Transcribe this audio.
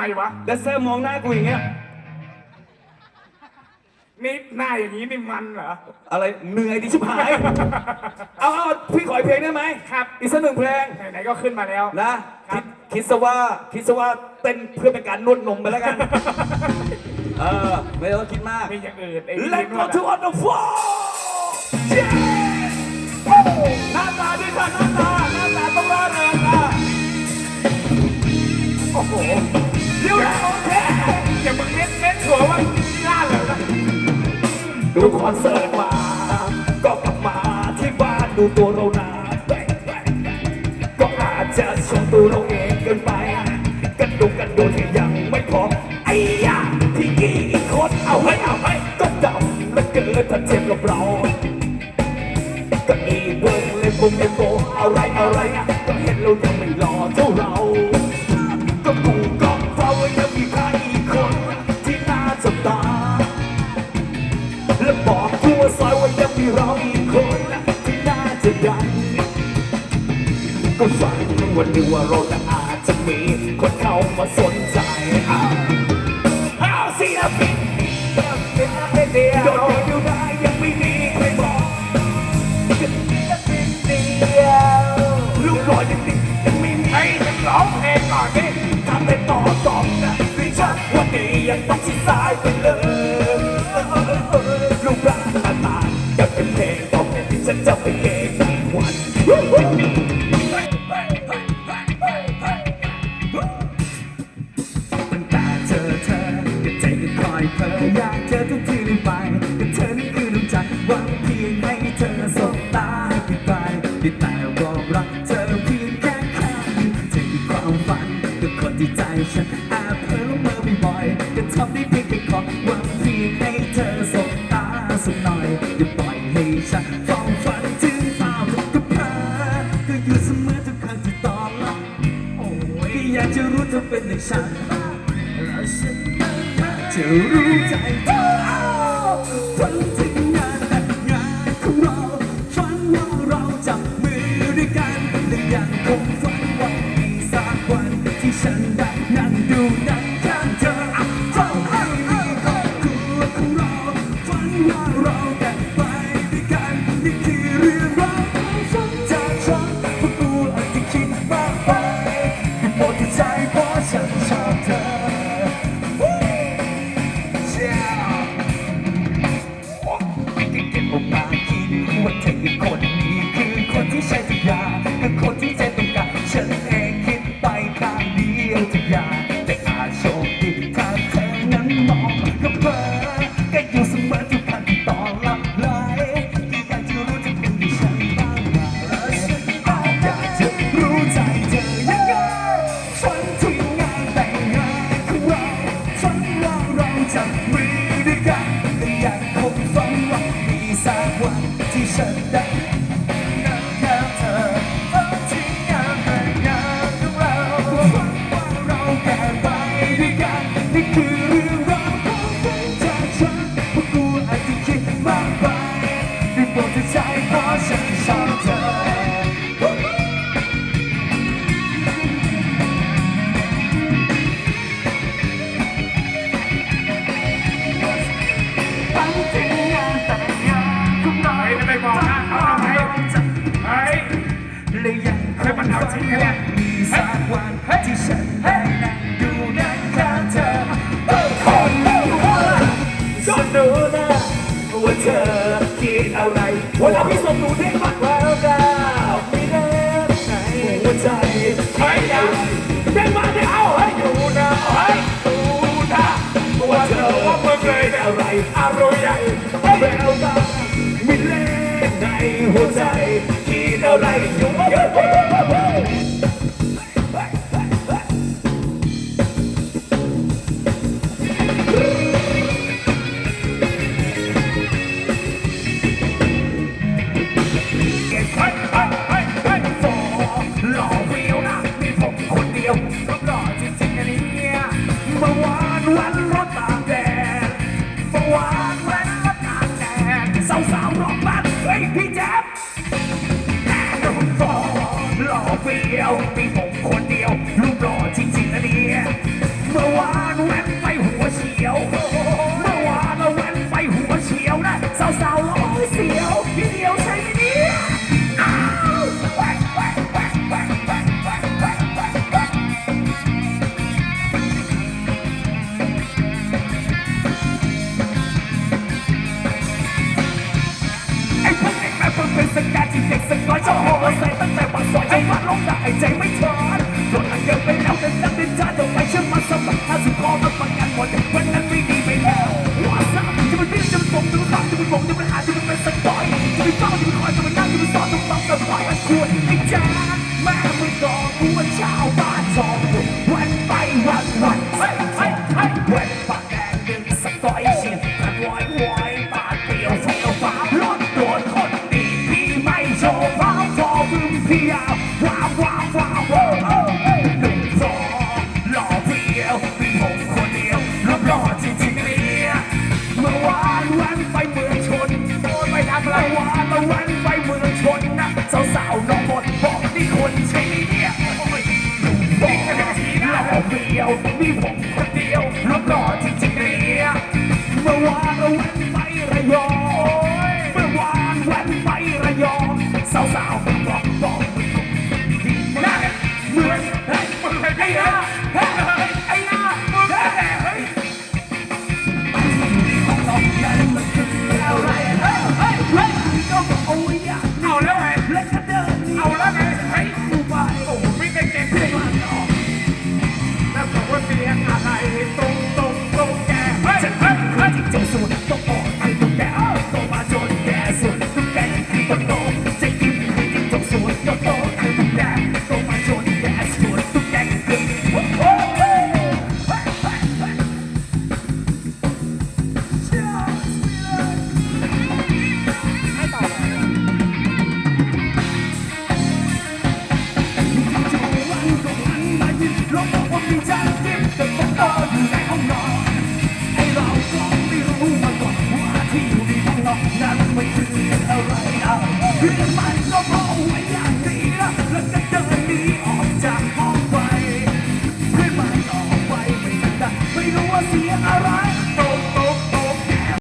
มวะแดนเซอร์มองหน้ากูอย่างเงี้ย นี่หน้าอย่างนี้นี่มันเหรอ อะไรเหนื่อยดิชิบหาย เอาเอาพี่ขออีกเพลงได้ไหมครับ อีกสักหนึ่งเพลง ไหนๆก็ขึ้นมาแล้ว นะคิดคิดซะว่าคิดซะว่าเต้นเพื่อเป็นการนวดนมไปแล้วกัน เออ ไม่ต้องคิดมาก มีอย่างอื่นไอ้ Let นี่ go to on the floor Yeah อนเสิร์ตมา ก็กลับมาที่บ้านดูตัวเรานาก็อาจจะชมตัวเราเองเกินไป กันดูกันโดนที่ยังไม่พอ ไอ้ยาที่กี้อีกคนเอาให้เอาให้ก็ดำและเกิดถ้าเทียบกับเรา ก็อีเบิ้งเล่นโบอะ ซอยว่เราอีกคนที่น่าจะดังก็ฝันวันหนึ่งว่าเราจะอาจจะมีคนเข้ามาสนใจอ้าวอ้าวศิลปินเดียวเดียวเดียวโดดเดียวอยู่ได้ยังไม่มีใครบอกศิลปินเดียวลูกหล่อยังติดยังไม่มีไอ้ฉันร้องเพลงก่อนดิทำเป็นต่อตอบนะดิฉันวันนี้ยังต้องชิดซ้ายไปเอ จะรู้ใจเธอ ถ้าเธอนั้นมองก็เพ้อก็อยู่เสมอทุกครั้งที่ต่อรับเลยที่อยากจะรู้จะเป็นที่ฉันบ้างไหมอยากจะรู้ใจเธอยังไงฝันถึงงานแต่งงานของเราฝันว่าเราจะมีด้วยกันแต่ยังคงฝันว่ามีสักวันที่ฉันได้ อยงมันเอาจริงนะเนี่ยมีสักวันที่ฉันได้นั่งดูนั่งข้างเธอเออขอรู้ว่าฉันรู้นะว่าเธอคิดอะไรวันเราพี่ส่งหนูเด้งมากแล้วดาวไม่ได้ไหนหัวใจเฮ้ยอย่าเด้มาเด้เอาให้อยู่นะเฮ้ดูนะว่าเธอว่ามึงเลยเนี่ยอะไรอารมณ์ใหญ่แววตาไม่เล่นในหัวใจคิดอะไรอยู่เยอะ เฟี้ยวมีผมคนเดียวรูปหล่อจริงๆนะเนี่ยเมื่อวานแวบ ใจไม่ถอนปลดอันเดิมไปแล้วแต่ตั้งแต่จ้าจะไปเชื่อมันสมัครอาสุขอรับประกันหมดวันนั้นไม่ดีไปแล้วว่าซะจะมันดิ้นจะมันตกจะมันหลังจะมันหลงจะมันหาจะมันเป็นสักต่อยจะมันเฝ้าจะมันคอยจะมันนั่งจะมันสอนต้องฟังกันปล่อยมันควรไอ้จ้าแม่ไม่ต่อกูว่าชาวบ้านสองวันไปวันวันเฮ้ยเฮ้ยเฮ้ยเว้นปากแดงดึงสักต่อยเฉียดกันวอยวอยปากเปลี่ยวไฟฟ้ารถโดนคนดีพี่ไม่โชว์ฟ้าฟอบึมพี่